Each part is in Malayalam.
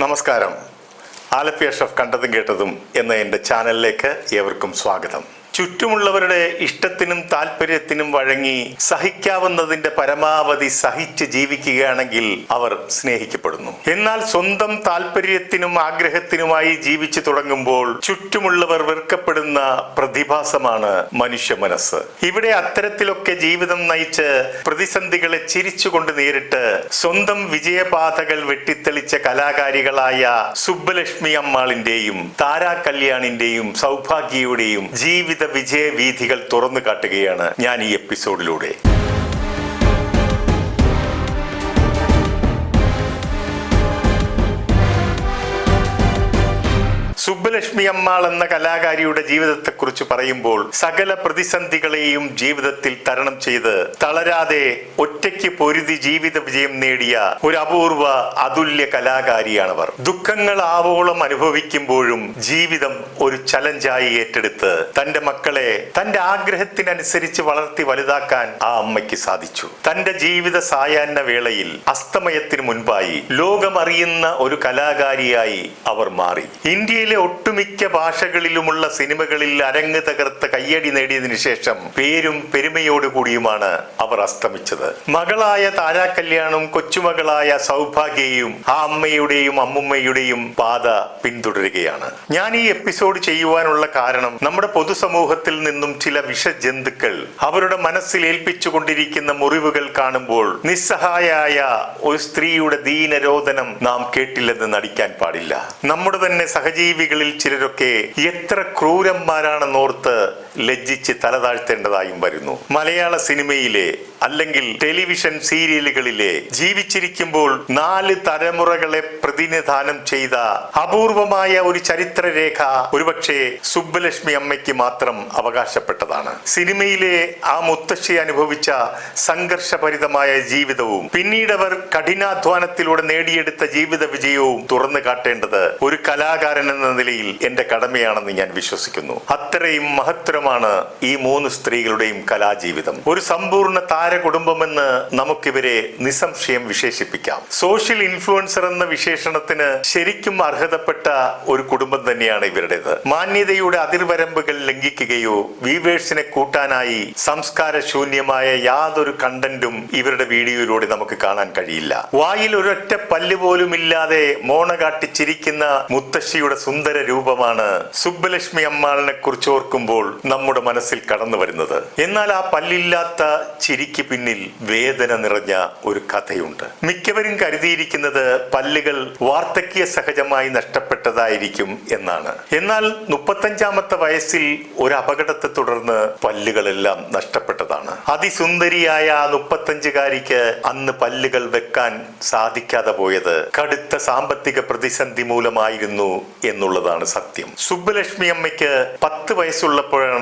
നമസ്കാരം. ആലപ്പി അഷ്റഫ് കണ്ടതും കേട്ടതും എന്ന എന്റെ ചാനലിലേക്ക് ഏവർക്കും സ്വാഗതം. ചുറ്റുമുള്ളവരുടെ ഇഷ്ടത്തിനും താല്പര്യത്തിനും വഴങ്ങി സഹിക്കാവുന്നതിന്റെ പരമാവധി സഹിച്ച് ജീവിക്കുകയാണെങ്കിൽ അവർ സ്നേഹിക്കപ്പെടുന്നു. എന്നാൽ സ്വന്തം താല്പര്യത്തിനും ആഗ്രഹത്തിനുമായി ജീവിച്ചു തുടങ്ങുമ്പോൾ ചുറ്റുമുള്ളവർ വെറുക്കപ്പെടുന്ന പ്രതിഭാസമാണ് മനുഷ്യ മനസ്സ്. ഇവിടെ അത്തരത്തിലൊക്കെ ജീവിതം നയിച്ച് പ്രതിസന്ധികളെ ചിരിച്ചുകൊണ്ട് നേരിട്ട് സ്വന്തം വിജയപാതകൾ വെട്ടിത്തെളിച്ച കലാകാരികളായ സുബ്ബലക്ഷ്മി അമ്മാളിന്റെയും താരാ കല്യാണിന്റെയും സൗഭാഗ്യയുടെയും ജീവിത വിജയ വീഥികൾ തുറന്നു കാട്ടുകയാണ് ഞാൻ ഈ എപ്പിസോഡിലൂടെ. സുബ്ബലക്ഷ്മി അമ്മാൾ എന്ന കലാകാരിയുടെ ജീവിതത്തെക്കുറിച്ച് പറയുമ്പോൾ സകല പ്രതിസന്ധികളെയും ജീവിതത്തിൽ തരണം ചെയ്ത് തളരാതെ ഒറ്റയ്ക്ക് പൊരുതി ജീവിത വിജയം നേടിയ ഒരു അപൂർവ അതുല്യ കലാകാരിയാണവർ. ദുഃഖങ്ങൾ ആവോളം അനുഭവിക്കുമ്പോഴും ജീവിതം ഒരു ചലഞ്ചായി ഏറ്റെടുത്ത് തന്റെ മക്കളെ തന്റെ ആഗ്രഹത്തിനനുസരിച്ച് വളർത്തി വലുതാക്കാൻ ആ അമ്മയ്ക്ക് സാധിച്ചു. തന്റെ ജീവിത സായാഹ്ന വേളയിൽ അസ്തമയത്തിന് മുൻപായി ലോകമറിയുന്ന ഒരു കലാകാരിയായി അവർ മാറി. ഇന്ത്യയിലെ ഒട്ടുമിക്ക ഭാഷകളിലുമുള്ള സിനിമകളിൽ അരങ്ങ് തകർത്ത് കയ്യടി നേടിയതിനു ശേഷം പേരും പെരുമയോടുകൂടിയുമാണ് അവർ അസ്തമിച്ചത്. മകളായ താരാ കല്യാണും കൊച്ചുമകളായ സൗഭാഗ്യയും ആ അമ്മയുടെയും അമ്മുമ്മയുടെയും പാത പിന്തുടരുകയാണ്. ഞാൻ ഈ എപ്പിസോഡ് ചെയ്യുവാനുള്ള കാരണം നമ്മുടെ പൊതുസമൂഹത്തിൽ നിന്നും ചില വിഷജന്തുക്കൾ അവരുടെ മനസ്സിൽ ഏൽപ്പിച്ചുകൊണ്ടിരിക്കുന്ന മുറിവുകൾ കാണുമ്പോൾ നിസ്സഹായായ ഒരു സ്ത്രീയുടെ ദീനരോധനം നാം കേട്ടില്ലെന്ന് നടിക്കാൻ പാടില്ല. നമ്മുടെ തന്നെ സഹജീവികളിൽ ചിലരൊക്കെ എത്ര ക്രൂരന്മാരാണെന്നോർത്ത് ലജ്ജിച്ച് തലതാഴ്ത്തേണ്ടതായും വരുന്നു. മലയാള സിനിമയിലെ അല്ലെങ്കിൽ ടെലിവിഷൻ സീരിയലുകളിലെ ജീവിച്ചിരിക്കുമ്പോൾ നാല് തലമുറകളെ പ്രതിനിധാനം ചെയ്ത അപൂർവമായ ഒരു ചരിത്രരേഖ ഒരുപക്ഷെ സുബ്ബലക്ഷ്മി അമ്മയ്ക്ക് മാത്രം അവകാശപ്പെട്ടതാണ്. സിനിമയിലെ ആ മുത്തശ്ശി അനുഭവിച്ച സംഘർഷഭരിതമായ ജീവിതവും പിന്നീട് അവർ കഠിനാധ്വാനത്തിലൂടെ നേടിയെടുത്ത ജീവിത വിജയവും തുറന്നു കാട്ടേണ്ടത് ഒരു കലാകാരൻ എന്ന നിലയിൽ എന്റെ കടമയാണെന്ന് ഞാൻ വിശ്വസിക്കുന്നു. അത്രയും മഹത്തരമാണ് ഈ മൂന്ന് സ്ത്രീകളുടെയും കലാജീവിതം. ഒരു സമ്പൂർണ താരകുടുംബമെന്ന് നമുക്കിവരെ നിസ്സംശയം വിശേഷിപ്പിക്കാം. സോഷ്യൽ ഇൻഫ്ലുവൻസർ എന്ന വിശേഷണത്തിന് ശരിക്കും അർഹതപ്പെട്ട ഒരു കുടുംബം തന്നെയാണ് ഇവരുടേത്. മാന്യതയുടെ അതിർവരമ്പുകൾ ലംഘിക്കുകയോ വീവേഴ്സിനെ കൂട്ടാനായി സംസ്കാര ശൂന്യമായ യാതൊരു കണ്ടന്റും ഇവരുടെ വീഡിയോയിലൂടെ നമുക്ക് കാണാൻ കഴിയില്ല. വായിൽ ഒരൊറ്റ പല്ല് പോലും ഇല്ലാതെ മോണ കാട്ടിച്ചിരിക്കുന്ന മുത്തശ്ശിയുടെ സുന്ദര രൂപമാണ് സുബ്ബലക്ഷ്മി അമ്മാളിനെ കുറിച്ച് ഓർക്കുമ്പോൾ നമ്മുടെ മനസ്സിൽ കടന്നു വരുന്നത്. എന്നാൽ ആ പല്ലില്ലാത്ത ചിരിക്ക് പിന്നിൽ വേദന നിറഞ്ഞ ഒരു കഥയുണ്ട്. മിക്കവരും കരുതിയിരിക്കുന്നത് പല്ലുകൾ വാർദ്ധക്യ സഹജമായി നഷ്ടപ്പെട്ടതായിരിക്കും എന്നാണ്. എന്നാൽ മുപ്പത്തഞ്ചാമത്തെ വയസ്സിൽ ഒരു അപകടത്തെ തുടർന്ന് പല്ലുകളെല്ലാം നഷ്ടപ്പെട്ടതാണ്. അതിസുന്ദരിയായ ആ മുപ്പത്തഞ്ചുകാരിക്ക് അന്ന് പല്ലുകൾ വെക്കാൻ സാധിക്കാതെ പോയത് കടുത്ത സാമ്പത്തിക പ്രതിസന്ധി മൂലമായിരുന്നു എന്നുള്ളതാണ് സത്യം. സുബ്ബലക്ഷ്മി അമ്മയ്ക്ക് പത്ത് വയസ്സുള്ളപ്പോഴാണ്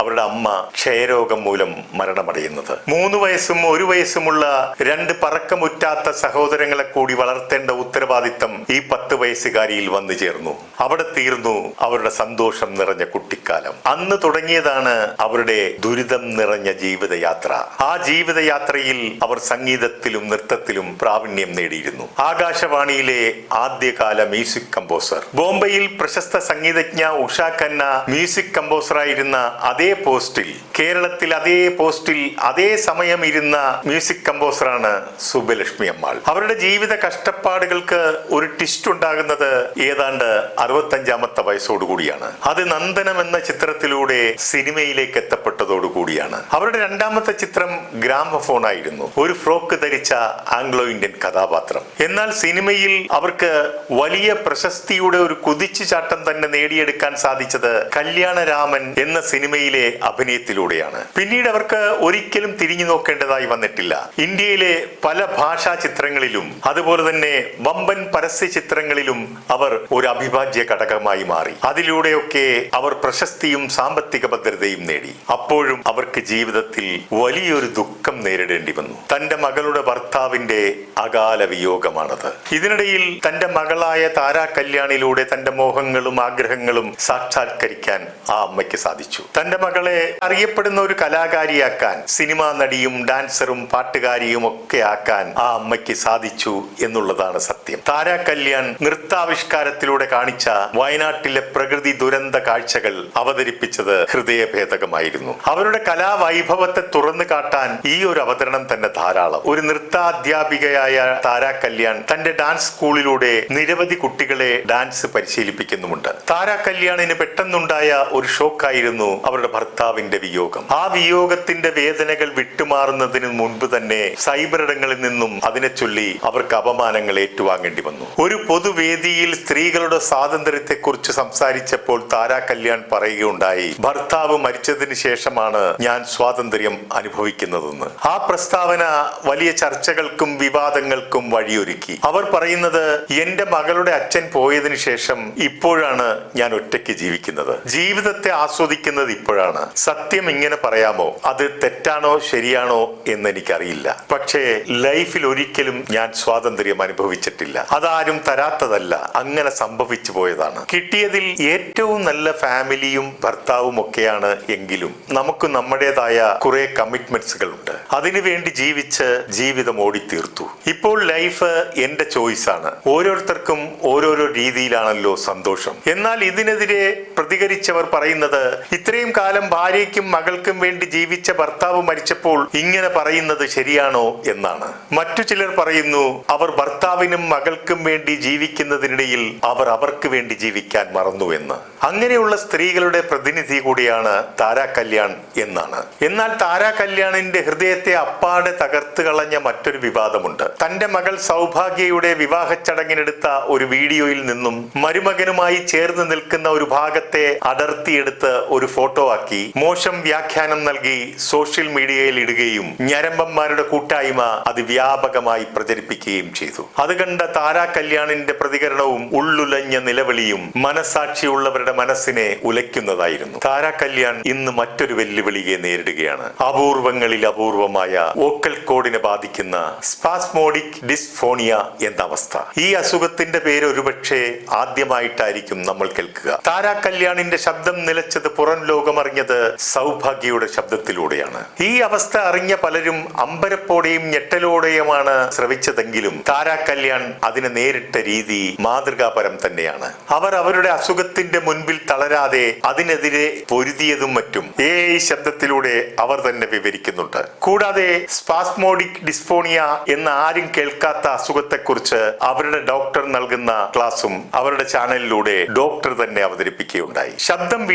അവരുടെ അമ്മ ക്ഷയരോഗം മൂലം മരണമടയുന്നത്? മൂന്ന് വയസ്സും ഒരു വയസ്സുമുള്ള രണ്ട് പറക്കമുറ്റാത്ത സഹോദരങ്ങളെ കൂടി വളർത്തേണ്ട ഉത്തരവാദിത്തം ഈ പത്ത് വയസ്സുകാരിയിൽ വന്നു ചേർന്നു. അവിടെ തീർന്നു അവരുടെ സന്തോഷം നിറഞ്ഞ കുട്ടിക്കാലം. അന്ന് തുടങ്ങിയതാണ് അവരുടെ ദുരിതം നിറഞ്ഞ ജീവിതയാത്ര. ആ ജീവിതയാത്രയിൽ അവർ സംഗീതത്തിലും നൃത്തത്തിലും പ്രാവീണ്യം നേടിയിരുന്നു. ആകാശവാണിയിലെ ആദ്യകാല മ്യൂസിക് കമ്പോസർ. ബോംബെയിൽ പ്രശസ്ത സംഗീതജ്ഞ ഉഷാ ഖന്ന മ്യൂസിക് കമ്പോസറായിരുന്ന അതേ പോസ്റ്റിൽ കേരളത്തിൽ അതേ പോസ്റ്റിൽ അതേ സമയം ഇരുന്ന മ്യൂസിക് കമ്പോസറാണ് സുബ്ബലക്ഷ്മി അമ്മാൾ. അവരുടെ ജീവിത കഷ്ടപ്പാടുകൾക്ക് ഒരു ട്വിസ്റ്റ് ഉണ്ടാകുന്നത് ഏതാണ്ട് അറുപത്തഞ്ചാമത്തെ വയസ്സോടുകൂടിയാണ്. അത് നന്ദനം എന്ന ചിത്രത്തിലൂടെ സിനിമയിലേക്ക് എത്തപ്പെട്ടതോടുകൂടിയാണ്. അവരുടെ രണ്ടാമത്തെ ചിത്രം ഗ്രാമഫോൺ ആയിരുന്നു ഒരു ഫ്രോക്ക് ധരിച്ച ആംഗ്ലോ ഇന്ത്യൻ കഥാപാത്രം. എന്നാൽ സിനിമയിൽ അവർക്ക് വലിയ പ്രശസ്തിയുടെ ഒരു കുതിച്ചുചാട്ടം തന്നെ നേടിയെടുക്കാൻ സാധിച്ചത് കല്യാണരാമൻ എന്ന സിനിമയിലെ അഭിനയത്തിലൂടെയാണ്. പിന്നീട് അവർക്ക് ഒരിക്കലും തിരിഞ്ഞു നോക്കേണ്ടതായി വന്നിട്ടില്ല. ഇന്ത്യയിലെ പല ഭാഷാ ചിത്രങ്ങളിലും അതുപോലെ തന്നെ വമ്പൻ പരസ്യ ചിത്രങ്ങളിലും അവർ ഒരു അഭിഭാജ്യ ഘടകമായി മാറി. അതിലൂടെയൊക്കെ അവർ പ്രശസ്തിയും സാമ്പത്തിക ഭദ്രതയും നേടി. അപ്പോഴും അവർക്ക് ജീവിതത്തിൽ വലിയൊരു ദുഃഖം നേരിടേണ്ടി വന്നു. തന്റെ മകളുടെ ഭർത്താവിന്റെ അകാല വിയോഗമാണത്. ഇതിനിടയിൽ തന്റെ മകളായ താരാ കല്യാണിലൂടെ തന്റെ മോഹങ്ങളും ആഗ്രഹങ്ങളും സാക്ഷാത്കരിക്കാൻ ആ അമ്മയ്ക്ക് സാധിച്ചു. സാധിച്ചു തന്റെ മകളെ അറിയപ്പെടുന്ന ഒരു കലാകാരിയാക്കാൻ സിനിമാ നടിയും ഡാൻസറും പാട്ടുകാരിയും ഒക്കെ ആക്കാൻ ആ അമ്മയ്ക്ക് സാധിച്ചു എന്നുള്ളതാണ് സത്യം. താര കല്യാൺ നൃത്താവിഷ്കാരത്തിലൂടെ കാണിച്ച വയനാട്ടിലെ പ്രകൃതി ദുരന്ത കാഴ്ചകൾ അവതരിപ്പിച്ചത് ഹൃദയഭേദകമായിരുന്നു. അവരുടെ കലാവൈഭവത്തെ തുറന്നു കാട്ടാൻ ഈ ഒരു അവതരണം തന്നെ ധാരാളം. ഒരു നൃത്താധ്യാപികയായ താര കല്യാൺ തന്റെ ഡാൻസ് സ്കൂളിലൂടെ നിരവധി കുട്ടികളെ ഡാൻസ് പരിശീലിപ്പിക്കുന്നുമുണ്ട്. താര കല്യാണിന് പെട്ടെന്നുണ്ടായ ഒരു ഷോക്കായിരുന്നു അവരുടെ ഭർത്താവിന്റെ വിയോഗം. ആ വിയോഗത്തിന്റെ വേദനകൾ വിട്ടുമാറുന്നതിന് മുൻപ് തന്നെ സൈബറിടങ്ങളിൽ നിന്നും അതിനെ ചൊല്ലി അവർക്ക് അപമാനങ്ങൾ ഏറ്റുവാങ്ങേണ്ടി വന്നു. ഒരു പൊതുവേദിയിൽ സ്ത്രീകളുടെ സ്വാതന്ത്ര്യത്തെക്കുറിച്ച് സംസാരിച്ചപ്പോൾ താര കല്യാൺ പറയുകയുണ്ടായി ഭർത്താവ് മരിച്ചതിന് ശേഷമാണ് ഞാൻ സ്വാതന്ത്ര്യം അനുഭവിക്കുന്നതെന്ന്. ആ പ്രസ്താവന വലിയ ചർച്ചകൾക്കും വിവാദങ്ങൾക്കും വഴിയൊരുക്കി. അവർ പറയുന്നത് എന്റെ മകളുടെ അച്ഛൻ പോയതിനു ശേഷം ഇപ്പോഴാണ് ഞാൻ ഒറ്റയ്ക്ക് ജീവിക്കുന്നത്. ജീവിതത്തെ ആസ്വദിക്കുന്നത് ഇപ്പോഴാണ്. സത്യം ഇങ്ങനെ പറയാമോ? അത് തെറ്റാണോ ശരിയാണോ എന്ന് എനിക്കറിയില്ല പക്ഷേ ലൈഫിൽ ഒരിക്കലും ഞാൻ സ്വാതന്ത്ര്യം അനുഭവിച്ചിട്ടില്ല. അതാരും തരാത്തതല്ല അങ്ങനെ സംഭവിച്ചു പോയതാണ്. കിട്ടിയതിൽ ഏറ്റവും നല്ല ഫാമിലിയും ഭർത്താവും ഒക്കെയാണ് എങ്കിലും നമുക്ക് നമ്മുടേതായ കുറെ കമ്മിറ്റ്മെന്റ്സുകൾ ഉണ്ട് അതിനുവേണ്ടി ജീവിച്ച് ജീവിതം ഓടിത്തീർത്തു. ഇപ്പോൾ ലൈഫ് എന്റെ ചോയ്സ് ആണ് ഓരോരുത്തർക്കും ഓരോരോ രീതിയിലാണല്ലോ സന്തോഷം. എന്നാൽ ഇതിനെതിരെ പ്രതികരിച്ചവർ പറയുന്നത് ഇത്രയും കാലം ഭാര്യയ്ക്കും മകൾക്കും വേണ്ടി ജീവിച്ച ഭർത്താവ് മരിച്ചപ്പോൾ ഇങ്ങനെ പറയുന്നത് ശരിയാണോ എന്നാണ്. മറ്റു ചിലർ പറയുന്നു അവർ ഭർത്താവിനും മകൾക്കും വേണ്ടി ജീവിക്കുന്നതിനിടയിൽ അവർ അവർക്ക് വേണ്ടി ജീവിക്കാൻ മറന്നു എന്ന്. അങ്ങനെയുള്ള സ്ത്രീകളുടെ പ്രതിനിധി കൂടിയാണ് താരാ കല്യാൺ എന്നാണ്. എന്നാൽ താരാ കല്യാണിന്റെ ഹൃദയത്തെ അപ്പാടെ തകർത്ത് കളഞ്ഞ മറ്റൊരു വിവാദമുണ്ട്. തന്റെ മകൾ സൗഭാഗ്യയുടെ വിവാഹ ചടങ്ങിനെടുത്ത ഒരു വീഡിയോയിൽ നിന്നും മരുമകനുമായി ചേർന്ന് നിൽക്കുന്ന ഒരു ഭാഗത്തെ അടർത്തിയെടുത്ത് ഒരു ഫോട്ടോ ആക്കി മോശം വ്യാഖ്യാനം നൽകി സോഷ്യൽ മീഡിയയിൽ ഇടുകയും ഞരമ്പന്മാരുടെ കൂട്ടായ്മ അത് വ്യാപകമായി പ്രചരിപ്പിക്കുകയും ചെയ്തു. അത് കണ്ട താരാ കല്യാണിന്റെ പ്രതികരണവും ഉള്ളുലഞ്ഞ നിലവിളിയും മനസാക്ഷിയുള്ളവരുടെ മനസ്സിനെ ഉലയ്ക്കുന്നതായിരുന്നു. താരാ കല്യാൺ ഇന്ന് മറ്റൊരു വെല്ലുവിളിയെ നേരിടുകയാണ്. അപൂർവങ്ങളിൽ അപൂർവമായ വോക്കൽ കോഡിനെ ബാധിക്കുന്ന സ്പാസ്മോഡിക് ഡിസ്ഫോണിയ എന്ന അവസ്ഥ. ഈ അസുഖത്തിന്റെ പേര് ഒരുപക്ഷെ ആദ്യമായിട്ടായിരിക്കും നമ്മൾ കേൾക്കുക. താരാ കല്യാണിന്റെ ശബ്ദം നിലച്ചത് പുറം ലോകം അറിഞ്ഞത് സൗഭാഗ്യയുടെ ശബ്ദത്തിലൂടെയാണ്. ഈ അവസ്ഥ അറിഞ്ഞ പലരും അമ്പരപ്പോടെയും ഞെട്ടലോടെയുമാണ് ശ്രവിച്ചതെങ്കിലും താരാ കല്യാൺ അതിനെ നേരിട്ട രീതി മാതൃകാപരം തന്നെയാണ്. അവർ അവരുടെ അസുഖത്തിന്റെ മുൻപിൽ തളരാതെ അതിനെതിരെ പൊരുതിയതും മറ്റും ഏ ശബ്ദത്തിലൂടെ അവർ തന്നെ വിവരിക്കുന്നുണ്ട്. കൂടാതെ സ്പാസ്മോഡിക് ഡിസ്ഫോണിയ എന്ന ആരും കേൾക്കാത്ത അസുഖത്തെക്കുറിച്ച് അവരുടെ ഡോക്ടർ നൽകുന്ന ക്ലാസും അവരുടെ ചാനലിലൂടെ ഡോക്ടർ തന്നെ അവതരിപ്പിക്കുകയുണ്ടായി. ശബ്ദം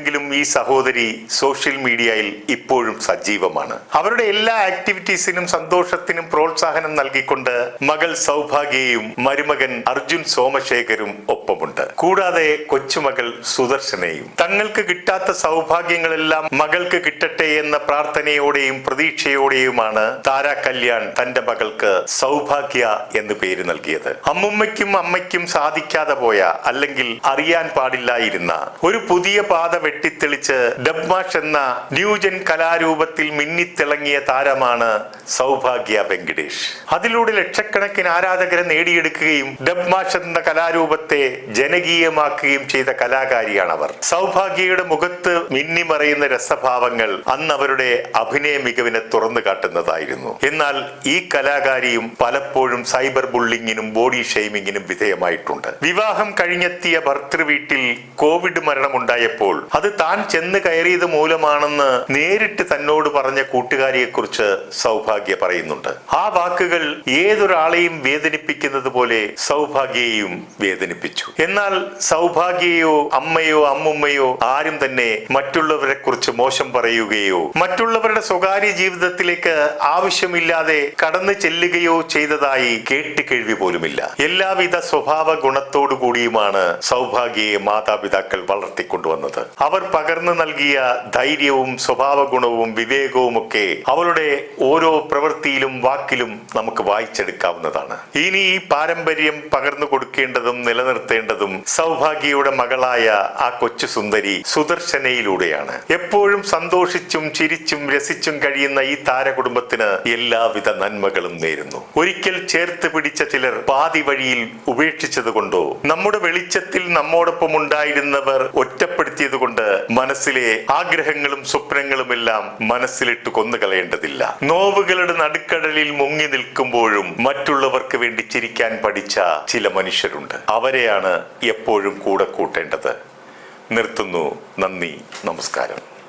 വീണ്ടെടുത്തിട്ടില്ലെങ്കിലും ഈ സഹോദരി സോഷ്യൽ മീഡിയയിൽ ഇപ്പോഴും സജീവമാണ്. അവരുടെ എല്ലാ ആക്ടിവിറ്റീസിനും സന്തോഷത്തിനും പ്രോത്സാഹനം നൽകിക്കൊണ്ട് മകൾ സൗഭാഗ്യയും മരുമകൻ അർജുൻ സോമശേഖരും ഒപ്പമുണ്ട്. കൂടാതെ കൊച്ചുമകൾ സുദർശനയും. തങ്ങൾക്ക് കിട്ടാത്ത സൗഭാഗ്യങ്ങളെല്ലാം മകൾക്ക് കിട്ടട്ടെ എന്ന പ്രാർത്ഥനയോടെയും പ്രതീക്ഷയോടെയുമാണ് താരാ കല്യാൺ തന്റെ മകൾക്ക് സൗഭാഗ്യ എന്ന് പേര് നൽകിയത്. അമ്മുമ്മയ്ക്കും അമ്മയ്ക്കും സാധിക്കാതെ പോയ അല്ലെങ്കിൽ അറിയാൻ പാടില്ലായിരുന്ന ഒരു പുതിയ പാത വെട്ടിത്തെളിച്ച് ഡബ്മാഷ് എന്ന ന്യൂജൻ കലാരൂപത്തിൽ മിന്നിത്തിളങ്ങിയ താരമാണ് സൗഭാഗ്യ വെങ്കിടേഷ്. അതിലൂടെ ലക്ഷക്കണക്കിന് ആരാധകരെ നേടിയെടുക്കുകയും ഡബ്മാഷ് എന്ന കലാരൂപത്തെ ജനകീയമാക്കുകയും ചെയ്ത കലാകാരിയാണ് അവർ സൗഭാഗ്യയുടെ മുഖത്ത് മിന്നിമറയുന്ന രസഭാവങ്ങൾ അന്ന് അവരുടെ അഭിനയ മികവിനെ തുറന്നു കാട്ടുന്നതായിരുന്നു. എന്നാൽ ഈ കലാകാരിയും പലപ്പോഴും സൈബർ ബുള്ളിങ്ങിനും ബോഡി ഷെയ്മിങ്ങിനും വിധേയമായിട്ടുണ്ട്. വിവാഹം കഴിഞ്ഞെത്തിയ ഭർത്തൃ വീട്ടിൽ കോവിഡ് മരണമുണ്ടായപ്പോൾ അത് താൻ ചെന്ന് കയറിയത് മൂലമാണെന്ന് നേരിട്ട് തന്നോട് പറഞ്ഞ കൂട്ടുകാരിയെക്കുറിച്ച് സൗഭാഗ്യ പറയുന്നുണ്ട്. ആ വാക്കുകൾ ഏതൊരാളെയും വേദനിപ്പിക്കുന്നത് പോലെ സൗഭാഗ്യയെയും വേദനിപ്പിച്ചു. എന്നാൽ സൗഭാഗ്യയോ അമ്മയോ അമ്മുമ്മയോ ആരും തന്നെ മറ്റുള്ളവരെ കുറിച്ച് മോശം പറയുകയോ മറ്റുള്ളവരുടെ സ്വകാര്യ ജീവിതത്തിലേക്ക് ആവശ്യമില്ലാതെ കടന്നു ചെല്ലുകയോ ചെയ്തതായി കേട്ട് കേൾവി പോലുമില്ല. എല്ലാവിധ സ്വഭാവ ഗുണത്തോടു കൂടിയുമാണ് സൗഭാഗ്യയെ മാതാപിതാക്കൾ വളർത്തിക്കൊണ്ടുവന്നത്. അവർ പകർന്നു നൽകിയ ധൈര്യവും സ്വഭാവ ഗുണവും വിവേകവും ഒക്കെ അവളുടെ ഓരോ പ്രവൃത്തിയിലും വാക്കിലും നമുക്ക് വായിച്ചെടുക്കാവുന്നതാണ്. ഇനി ഈ പാരമ്പര്യം പകർന്നു കൊടുക്കേണ്ടതും നിലനിർത്തേണ്ടതും സൗഭാഗ്യയുടെ മകളായ ആ കൊച്ചു സുന്ദരി സുദർശനയിലൂടെയാണ്. എപ്പോഴും സന്തോഷിച്ചും ചിരിച്ചും രസിച്ചും കഴിയുന്ന ഈ താരകുടുംബത്തിന് എല്ലാവിധ നന്മകളും നേരുന്നു. ഒരിക്കൽ ചേർത്ത് പിടിച്ച ചിലർ പാതി വഴിയിൽ ഉപേക്ഷിച്ചത് കൊണ്ടോ നമ്മുടെ വെളിച്ചത്തിൽ നമ്മോടൊപ്പം ഉണ്ടായിരുന്നവർ ഒറ്റപ്പെടുത്തിയത് കൊണ്ട് കൊണ്ട് മനസ്സിലെ ആഗ്രഹങ്ങളും സ്വപ്നങ്ങളുമെല്ലാം മനസ്സിലിട്ട് കൊന്നുകളയേണ്ടതില്ല. നോവുകളുടെ നടുക്കടലിൽ മുങ്ങി നിൽക്കുമ്പോഴും മറ്റുള്ളവർക്ക് വേണ്ടി ചിരിക്കാൻ പഠിച്ച ചില മനുഷ്യരുണ്ട്. അവരെയാണ് എപ്പോഴും കൂടെ കൂട്ടേണ്ടത്. നിർത്തുന്നു. നന്ദി. നമസ്കാരം.